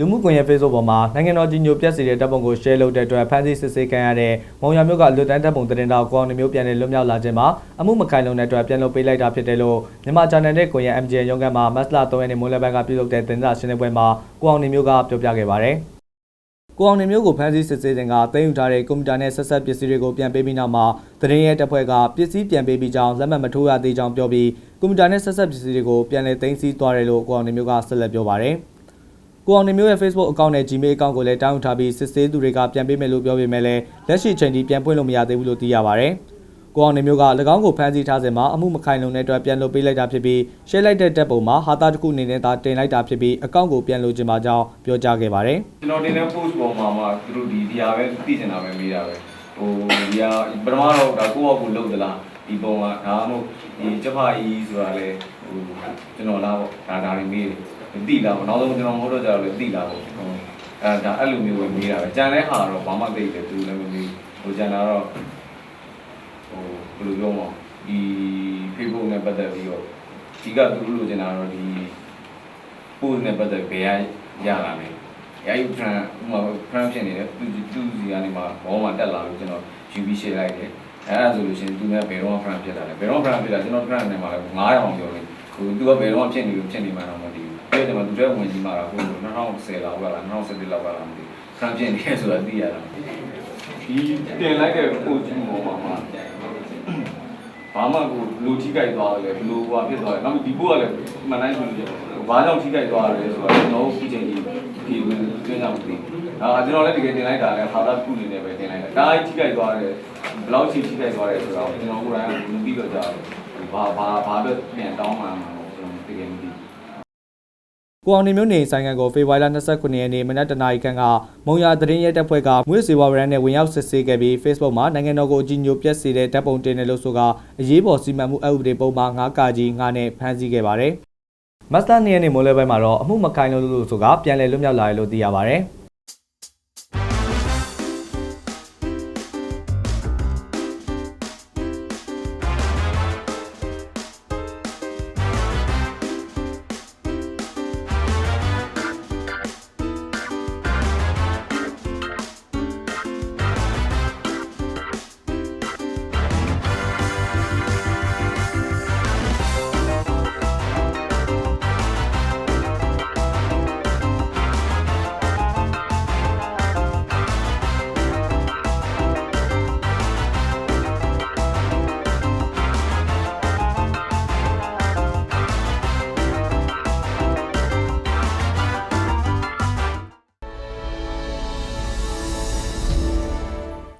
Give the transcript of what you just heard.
လူမှုကွန်ရက် Facebook ပေါ်မှာနိုင်ငံတော်ကြီးညိုပြက်စီတဲ့တပ်ပုံကို share လုပ်တဲ့အတွက်ဖမ်းဆီးစစ်ဆေးခံရတဲ့မုံရမျိုးကလွတ်တန်းတပ်ပုံသတင်းတော်ကိုအောင်နေမျိုးပြန်လည်လွတ်မြောက်လာခြင်းမှာအမှုမခိုင်လုံတဲ့အတွက်ပြန်လွတ်ပေးလိုက်တာဖြစ်တယ်လို့မြန်မာ channel တဲ့ကွန်ရက် MJN ရုံးခန်းမှာမတ်လ3ရက်နေ့မိုးလယ်ပိုင်းကပြုလုပ်တဲ့တင်ပြရှင်းလင်းပွဲမှာကိုအောင်နေမျိုးကပြောပြခဲ့ပါတယ်။ကိုအောင်နေမျိုးကိုဖမ်းဆီးစစ်ဆေးစဉ်ကတင်ယူထားတဲ့ကွန်ပျူတာနဲ့ဆက်ဆက်ပစ္စည်းတွေကိုပြန်ပေးပြီးနောက်မှာသတင်းရဲတပ်ဖွဲ့ကပစ္စည်းပြန်ပေးပြီးကြောင်းလက်မှတ်မထိုးရသေးကြောင်းပြောပြီးကွန်ပျူတာနဲ့ဆက်ဆက်ပစ္စည်းတွေကိုပြန်လည်သိမ်းဆည်းသွားတယ်လို့ကိုအောင်နေမျိုးကဆက်လက်ပြောပါတယ်။ ကိုအောင်နေမျိုးရဲ့ Facebook account နဲ့ Gmail account ကိုလည်းတောင်းယူထားပြီးစစ်ဆေးသူတွေကပြန်ပေးမယ်လို့ပြောပေမဲ့လည်းလက်ရှိချိန်ထိပြန်ပွင့်လို့မရသေးဘူးလို့သိရပါဗျ။ကိုအောင်နေမျိုးက၎င်းကိုဖမ်းဆီးထားစဉ်မှာအမှုမခိုင်လုံတဲ့အတွက်ပြန်လွှတ်ပေးလိုက်တာဖြစ်ပြီး share လိုက်တဲ့တပ်ပုံမှာဟာတာတစ်ခုအနေနဲ့သာတင်လိုက်တာဖြစ်ပြီး account ကိုပြန်လိုချင်ပါကြောင်းပြောကြားခဲ့ပါတယ်ကျွန်တော်တင်တဲ့ post ပေါ်မှာမှသူတို့ဒီဒီဟာပဲသိချင်တာပဲမေးတာပဲဟိုဒီဟာပထမတော့ဒါကိုယ့်အကူလုပ်သလားဒီပုံကဒါမှမဟုတ်ဒီကျဖာကြီးဆိုတာလေဟိုကျွန်တော်လားပေါ့ဒါဒါတွေမေးတယ် သိလားပေါ့နောက်ဆုံးကျွန်တော်မဟုတ်တော့ကြတော့လေသိလားပေါ့ဟိုအဲဒါအဲ့လိုမျိုးပဲမေးတာပဲကြံတဲ့ဟာတော့ဘာမှသိတယ်သူလည်းမမေးဟိုကြံတာတော့ဟိုဘယ်လိုပြောမလဲဒီ Facebook နဲ့ပတ်သက်ပြီးတော့ဒီကသူတို့လိုချင်တာတော့ဒီ post နဲ့ပတ်သက်ဘယ်ရရလာလဲရိုက်ဖရန်ဟိုဖရန်ဖြစ်နေတယ်သူသူစီကနေမှဘောမှာတက်လာလို့ကျွန်တော်ယူပြီးရှင်းလိုက်တယ်အဲအဲ့ဒါဆိုလို့ရှိရင်သူကဘယ်တော့ဖရန်ဖြစ်လာလဲဘယ်တော့ဖရန်ဖြစ်လာကျွန်တော်ဖရန်နဲ့မှာလဲ900အောင်ပြောနေဟိုသူကဘယ်တော့ဖြစ်နေလို့ဖြစ်နေမှတော့မသိဘူး အဲ့ဒါမှသူတဲ့ဝင်ကြီးမှာတော့ဟို2010လောက်ကလား2017လောက်ကလားမသိဘူးဖရန်ဖြစ်နေတယ်ဆိုတာသိရတာဒီတင်လိုက်တဲ့ကိုကြီးပေါ်မှာမှာဘာမှကိုလူထိကြိုက်သွားတယ်ဘလူဟွာဖြစ်သွားတယ်နောက်ဒီဘုကလည်းမှန်တိုင်းဆိုလို့ဘာကြောင့်ထိကြိုက်သွားတယ်ဆိုတော့ကျွန်တော်အခုချိန်ကြီးဒီဝင်တွင်းကြောင့်သိအာကျွန်တော်လည်းတကယ်တင်လိုက်တာလည်းဟာသာခုနေနေပဲတင်လိုက်တာဒါကြီးထိကြိုက်သွားတယ်ဘယ်လောက်ထိထိကြိုက်သွားတယ်ဆိုတော့ကျွန်တော်ကိုယ်တိုင်ကမသိတော့ကြဘူးဘာဘာဘာပဲပြန်တောင်းမှမှာကျွန်တော်တကယ်မသိ ကိုအောင်နေမျိုးနေဆိုင်ငံကိုဖေဖော်ဝါရီလ29ရက်နေ့မနက်တနာရီခန့်ကမုံရသတင်းရဲတပ်ဖွဲ့ကမွေးစေဝါဗရန်နဲ့ဝင်ရောက်စစ်ဆေးခဲ့ပြီး Facebook မှာနိုင်ငံတော်ကိုအကြီးညိုပြက်စေတဲ့တပ်ပုံတင်တယ်လို့ဆိုကအရေးပေါ်စီမံမှုအဥပဒေပုံမှာ9ကာကြီး9နဲ့ဖမ်းဆီးခဲ့ပါတယ်။မတ်လ2ရက်နေ့မိုးလယ်ပိုင်းမှာတော့အမှုမခိုင်လို့လို့ဆိုကပြန်လည်လွတ်မြောက်လာတယ်လို့သိရပါတယ်။